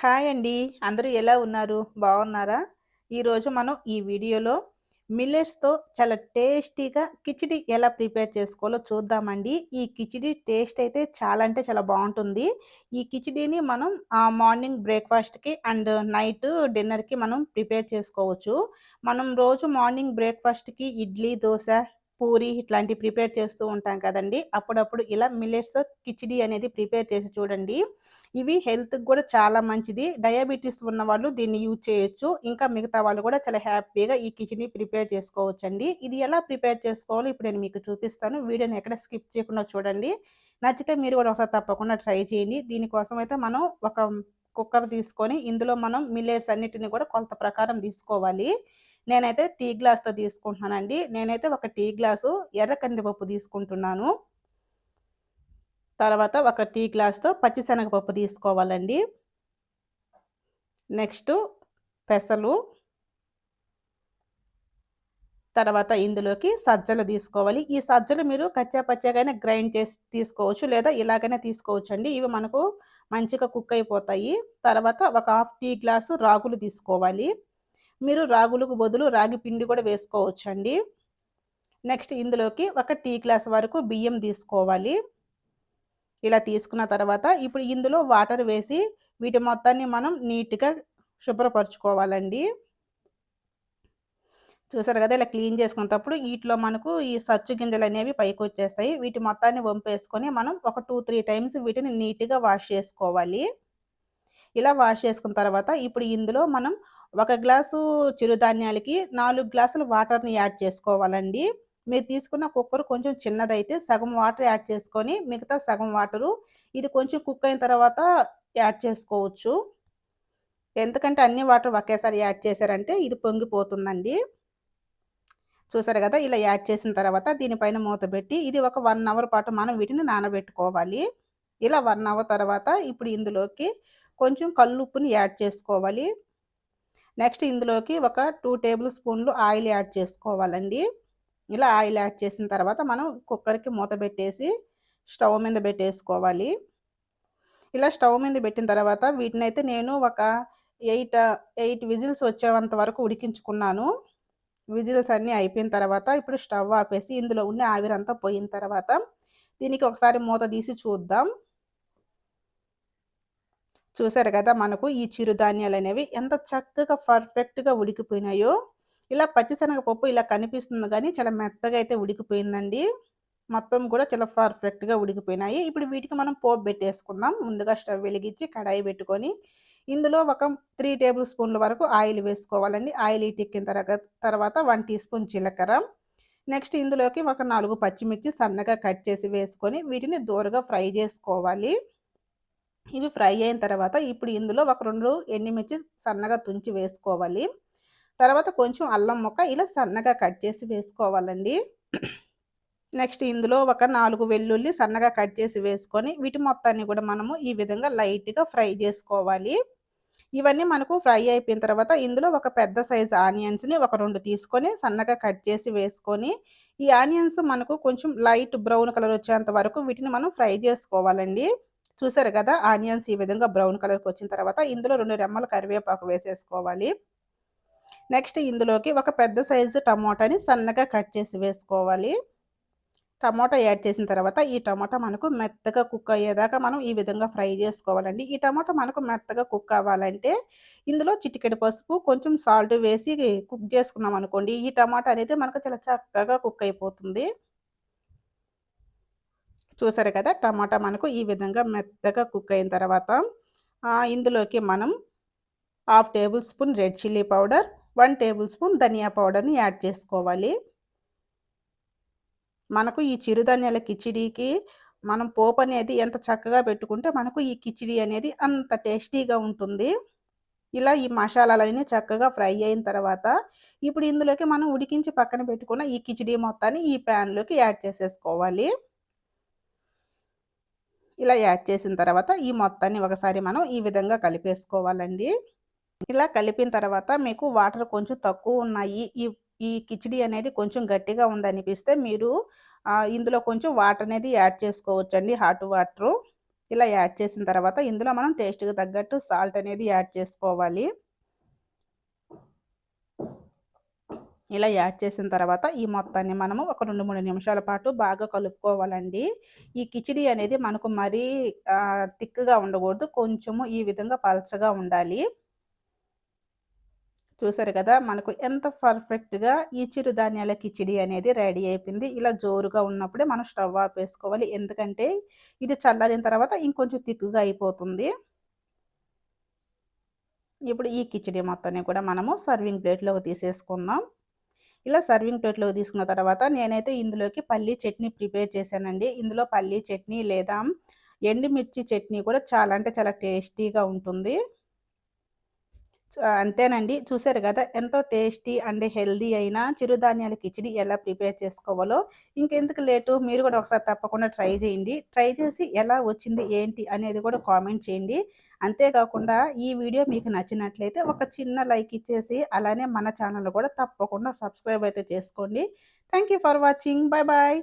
Hi అండి. అందరూ ఎలా ఉన్నారు? బాగున్నారా? ఈరోజు మనం ఈ వీడియోలో మిల్లెట్స్తో చాలా టేస్టీగా కిచిడి ఎలా ప్రిపేర్ చేసుకోవాలో చూద్దామండి. ఈ కిచిడి టేస్ట్ అయితే చాలా అంటే చాలా బాగుంటుంది. ఈ కిచిడిని మనం మార్నింగ్ బ్రేక్ఫాస్ట్కి అండ్ నైట్ డిన్నర్కి మనం ప్రిపేర్ చేసుకోవచ్చు. మనం రోజు మార్నింగ్ బ్రేక్ఫాస్ట్కి ఇడ్లీ దోశ పూరి ఇట్లాంటివి ప్రిపేర్ చేస్తూ ఉంటాం కదండి. అప్పుడప్పుడు ఇలా మిల్లెట్స్ కిచిడి అనేది ప్రిపేర్ చేసి చూడండి. ఇవి హెల్త్కి కూడా చాలా మంచిది. డయాబెటీస్ ఉన్న వాళ్ళు దీన్ని యూజ్ చేయొచ్చు. ఇంకా మిగతా వాళ్ళు కూడా చాలా హ్యాపీగా ఈ కిచిడి ప్రిపేర్ చేసుకోవచ్చండి. ఇది ఎలా ప్రిపేర్ చేసుకోవాలో ఇప్పుడు నేను మీకు చూపిస్తాను. వీడియోని ఎక్కడ స్కిప్ చేయకుండా చూడండి. నచ్చితే మీరు కూడా ఒకసారి తప్పకుండా ట్రై చేయండి. దీనికోసం అయితే మనం ఒక కుక్కర్ తీసుకొని ఇందులో మనం మిల్లెట్స్ అన్నిటిని కూడా కొలత ప్రకారం తీసుకోవాలి. నేనైతే టీ గ్లాస్తో తీసుకుంటున్నానండి. నేనైతే ఒక టీ గ్లాసు ఎర్ర కందిపప్పు తీసుకుంటున్నాను. తర్వాత ఒక టీ గ్లాస్తో పచ్చిశనగపప్పు తీసుకోవాలండి. నెక్స్ట్ పెసలు. తర్వాత ఇందులోకి సజ్జలు తీసుకోవాలి. ఈ సజ్జలు మీరు కచ్చా పచ్చాగానే గ్రైండ్ చేసి తీసుకోవచ్చు లేదా ఇలాగనే తీసుకోవచ్చు అండి ఇవి మనకు మంచిగా కుక్ అయిపోతాయి. తర్వాత ఒక హాఫ్ టీ గ్లాసు రాగులు తీసుకోవాలి. మీరు రాగులకు బదులు రాగి పిండి కూడా వేసుకోవచ్చండి. నెక్స్ట్ ఇందులోకి ఒక టీ గ్లాస్ వరకు బియ్యం తీసుకోవాలి. ఇలా తీసుకున్న తర్వాత ఇప్పుడు ఇందులో వాటర్ వేసి వీటి మొత్తాన్ని మనం నీట్గా శుభ్రపరచుకోవాలండి. చూసారు కదా ఇలా క్లీన్ చేసుకున్నప్పుడు వీటిలో మనకు ఈ సచ్చు గింజలు అనేవి పైకి వచ్చేస్తాయి. వీటి మొత్తాన్ని వంపేసుకొని మనం ఒక టూ త్రీ టైమ్స్ వీటిని నీట్గా వాష్ చేసుకోవాలి. ఇలా వాష్ చేసుకున్న తర్వాత ఇప్పుడు ఇందులో మనం ఒక గ్లాసు చిరుధాన్యాలకి నాలుగు గ్లాసులు వాటర్ని యాడ్ చేసుకోవాలండి. మీరు తీసుకున్న కుక్కర్ కొంచెం చిన్నదైతే సగం వాటర్ యాడ్ చేసుకొని మిగతా సగం వాటరు ఇది కొంచెం కుక్ అయిన తర్వాత యాడ్ చేసుకోవచ్చు. ఎందుకంటే అన్ని వాటర్ ఒకేసారి యాడ్ చేశారంటే ఇది పొంగిపోతుందండి. చూసారు కదా ఇలా యాడ్ చేసిన తర్వాత దీనిపైన మూత పెట్టి ఇది ఒక వన్ అవర్ పాటు మనం వీటిని నానబెట్టుకోవాలి. ఇలా వన్ అవర్ తర్వాత ఇప్పుడు ఇందులోకి కొంచెం కల్లుప్పుని యాడ్ చేసుకోవాలి. నెక్స్ట్ ఇందులోకి ఒక టూ టేబుల్ స్పూన్లు ఆయిల్ యాడ్ చేసుకోవాలండి. ఇలా ఆయిల్ యాడ్ చేసిన తర్వాత మనం కుక్కర్కి మూత పెట్టేసి స్టవ్ మీద పెట్టేసుకోవాలి. ఇలా స్టవ్ మీద పెట్టిన తర్వాత వీటిని అయితే నేను ఒక ఎయిట్ ఎయిట్ విజిల్స్ వచ్చేంత వరకు ఉడికించుకున్నాను. విజిల్స్ అన్నీ అయిపోయిన తర్వాత ఇప్పుడు స్టవ్ ఆపేసి ఇందులో ఉన్న ఆవిరంతా పోయిన తర్వాత దీనికి ఒకసారి మూత తీసి చూద్దాం. చూసారు కదా మనకు ఈ చిరుధాన్యాలు అనేవి ఎంత చక్కగా పర్ఫెక్ట్గా ఉడికిపోయినాయో. ఇలా పచ్చిశనగపప్పు ఇలా కనిపిస్తుంది కానీ చాలా మెత్తగా అయితే ఉడికిపోయిందండి. మొత్తం కూడా చాలా పర్ఫెక్ట్గా ఉడికిపోయినాయి. ఇప్పుడు వీటికి మనం పోపు పెట్టేసుకుందాం. ముందుగా స్టవ్ వెలిగించి కడాయి పెట్టుకొని ఇందులో ఒక త్రీ టేబుల్ స్పూన్ల వరకు ఆయిల్ వేసుకోవాలండి. ఆయిల్ ఇటెక్కిన తర్వాత తర్వాత వన్ టీ స్పూన్ జీలకర్ర. నెక్స్ట్ ఇందులోకి ఒక నాలుగు పచ్చిమిర్చి సన్నగా కట్ చేసి వేసుకొని వీటిని దూరగా ఫ్రై చేసుకోవాలి. ఇవి ఫ్రై అయిన తర్వాత ఇప్పుడు ఇందులో ఒక రెండు ఎండుమిర్చి సన్నగా తుంచి వేసుకోవాలి. తర్వాత కొంచెం అల్లం ముక్క ఇలా సన్నగా కట్ చేసి వేసుకోవాలండి. నెక్స్ట్ ఇందులో ఒక నాలుగు వెల్లుల్లి సన్నగా కట్ చేసి వేసుకొని వీటి మొత్తాన్ని కూడా మనము ఈ విధంగా లైట్గా ఫ్రై చేసుకోవాలి. ఇవన్నీ మనకు ఫ్రై అయిపోయిన తర్వాత ఇందులో ఒక పెద్ద సైజు ఆనియన్స్ని ఒక రెండు తీసుకొని సన్నగా కట్ చేసి వేసుకొని ఈ ఆనియన్స్ మనకు కొంచెం లైట్ బ్రౌన్ కలర్ వచ్చేంత వరకు వీటిని మనం ఫ్రై చేసుకోవాలండి. చూసారు కదా? ఆనియన్స్ ఈ విధంగా బ్రౌన్ కలర్కి వచ్చిన తర్వాత ఇందులో రెండు రెమ్మలు కరివేపాకు వేసేసుకోవాలి. నెక్స్ట్ ఇందులోకి ఒక పెద్ద సైజు టమోటాని సన్నగా కట్ చేసి వేసుకోవాలి. టమాటా యాడ్ చేసిన తర్వాత ఈ టమాటా మనకు మెత్తగా కుక్ అయ్యేదాకా మనం ఈ విధంగా ఫ్రై చేసుకోవాలండి. ఈ టమాటా మనకు మెత్తగా కుక్ అవ్వాలంటే ఇందులో చిటికెడు పసుపు కొంచెం సాల్ట్ వేసి కుక్ చేసుకున్నాం అనుకోండి ఈ టమాటా అనేది మనకు చాలా చక్కగా కుక్ అయిపోతుంది. చూసారు కదా టమాటా మనకు ఈ విధంగా మెత్తగా కుక్ అయిన తర్వాత ఇందులోకి మనం half tablespoon red chilli powder one tablespoon ధనియా పౌడర్ని యాడ్ చేసుకోవాలి. మనకు ఈ చిరుధాన్యాల కిచిడీకి మనం పోపు అనేది ఎంత చక్కగా పెట్టుకుంటే మనకు ఈ కిచిడి అనేది అంత టేస్టీగా ఉంటుంది. ఇలా ఈ మసాలాలన్నీ చక్కగా ఫ్రై అయిన తర్వాత ఇప్పుడు ఇందులోకి మనం ఉడికించి పక్కన పెట్టుకున్న ఈ కిచిడీ మొత్తాన్ని ఈ ప్యాన్లోకి యాడ్ చేసేసుకోవాలి. ఇలా యాడ్ చేసిన తర్వాత ఈ మొత్తాన్ని ఒకసారి మనం ఈ విధంగా కలిపేసుకోవాలండి. ఇలా కలిపిన తర్వాత మీకు వాటర్ కొంచెం తక్కువ ఉన్నాయి. ఈ ఈ కిచిడి అనేది కొంచెం గట్టిగా ఉందనిపిస్తే మీరు ఇందులో కొంచెం వాటర్ అనేది యాడ్ చేసుకోవచ్చండి. Hot water. ఇలా యాడ్ చేసిన తర్వాత ఇందులో మనం టేస్ట్‌కి తగ్గట్టు సాల్ట్ అనేది యాడ్ చేసుకోవాలి. ఇలా యాడ్ చేసిన తర్వాత ఈ మొత్తాన్ని మనము ఒక 2, 3 నిమిషాల పాటు బాగా కలుపుకోవాలండి. ఈ కిచిడి అనేది మనకు మరీ తిక్కుగా థిక్‌గా ఉండకూడదు. కొంచెము ఈ విధంగా పలచగా ఉండాలి. చూసారు కదా! మనకు ఎంత పర్ఫెక్ట్‌గా ఈ చిరుధాన్యాల కిచిడి అనేది రెడీ అయిపోయింది. ఇలా జోరుగా ఉన్నప్పుడే మనం స్టవ్ ఆపేసుకోవాలి. ఎందుకంటే ఇది చల్లారిన తర్వాత ఇంకొంచెం థిక్‌గా అయిపోతుంది. ఇప్పుడు ఈ కిచిడి మొత్తాన్ని కూడా మనము సర్వింగ్ ప్లేట్‌లోకి తీసేసుకుందాం. ఇలా సర్వింగ్ ప్లేట్‌లోకి తీసుకున్న తర్వాత నేనైతే ఇందులోకి పల్లీ చట్నీ ప్రిపేర్ చేశానండి. ఇందులో పల్లీ చట్నీ లేదా ఎండుమిర్చి చట్నీ కూడా చాలా అంటే చాలా టేస్టీగా ఉంటుంది. అంతేనండి. చూసారు కదా ఎంతో టేస్టీ అండ్ హెల్దీ అయిన చిరుధాన్యాల కిచిడి ఎలా ప్రిపేర్ చేసుకోవాలో ఇంకెందుకు లేటు మీరు కూడా ఒకసారి తప్పకుండా ట్రై చేయండి. ట్రై చేసి ఎలా వచ్చింది ఏంటి అనేది కూడా కామెంట్ చేయండి. అంతేకాకుండా ఈ వీడియో మీకు నచ్చినట్లయితే ఒక చిన్న లైక్ ఇచ్చేసి అలానే మన ఛానల్ కూడా తప్పకుండా సబ్స్క్రైబ్ అయితే చేసుకోండి. Thank you for watching. Bye bye.